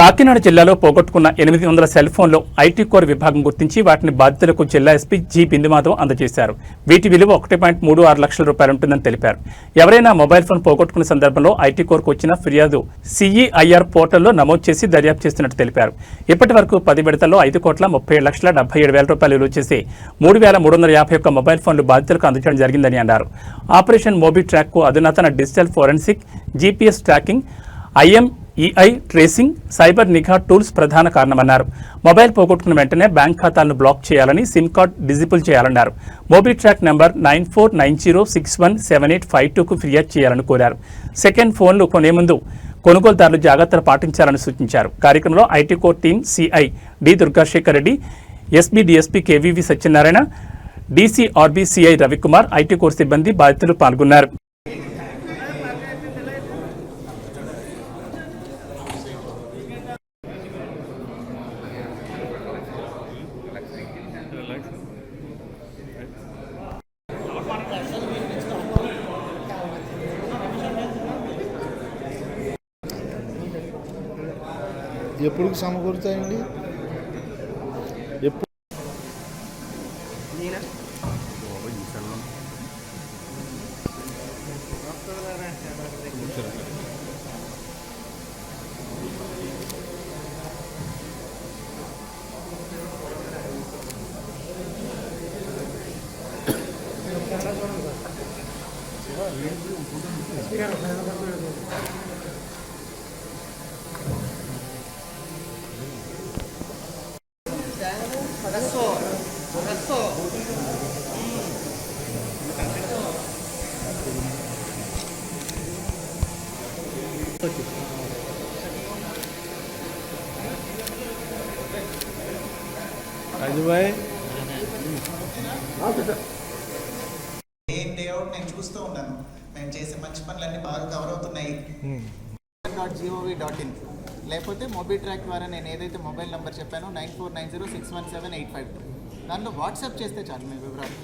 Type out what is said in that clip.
కాకినాడ జిల్లాలో పోగొట్టుకున్న ఎనిమిది వందల సెల్ ఫోన్లు ఐటీ కోర్ విభాగం గుర్తించి వాటిని బాధితులకు జిల్లా ఎస్పీ జి బిందుమాధవ్ అందజేశారు. వీటి విలువ ఒకటి పాయింట్ మూడు ఆరు లక్షల రూపాయలు ఉంటుందని తెలిపారు. ఎవరైనా మొబైల్ ఫోన్ పోగొట్టుకున్న సందర్భంలో ఐటీ కోర్కు వచ్చిన ఫిర్యాదు సిఈఐఆర్ పోర్టల్లో నమోదు చేసి దర్యాప్తు చేస్తున్నట్టు తెలిపారు. ఇప్పటి వరకు పది విడతల్లో ఐదు కోట్ల ముప్పై ఏడు లక్షల డెబ్బై ఏడు వేల రూపాయలు విలువ చేసి మూడు వేల మూడు వందల యాభై ఒక్క మొబైల్ ఫోన్లు బాధితులకు అందించడం జరిగిందని అన్నారు. ఆపరేషన్ మోబీ ట్రాక్కు అధునాతన digital forensic GPS tracking I M E I tracing cyber నిఘా టూల్స్ ప్రధాన కారణమన్నారు. మొబైల్ పోగొట్టుకున్న వెంటనే బ్యాంక్ ఖాతాలను బ్లాక్ చేయాలని సిమ్ కార్డ్ డిజిబుల్ చేయాలన్నారు. Mobitrack number nine four nine zero six one seven eight five టూకు ఫిర్యాదు చేయాలని కోరారు. సెకండ్ ఫోన్లు కొనే ముందు కొనుగోలుదారులు జాగ్రత్తలు పాటించాలని సూచించారు. కార్యక్రమంలో IT core team CI D Durgasekhar Reddy SB DSP K V V Satyanarayana DCRB CI Ravikumar IT core సిబ్బంది బాధితులు పాల్గొన్నారు. ఎప్పుడు సమకూరుతాయండి? ఎప్పుడు రాజుబాయ్ డే అవుట్ నేను చూస్తూ ఉన్నాను మేము చేసే మంచి పనులన్నీ బాగా కవర్ అవుతున్నాయి. డాట్ జీఓవి డాట్ ఇన్ లేకపోతే మొబిట్రాక్ ట్రాక్ ద్వారా నేను ఏదైతే మొబైల్ నెంబర్ చెప్పానో nine four nine zero six one seven eight five. Two దానిలో వాట్సాప్ చేస్తే చాలు మీ వివరాలు.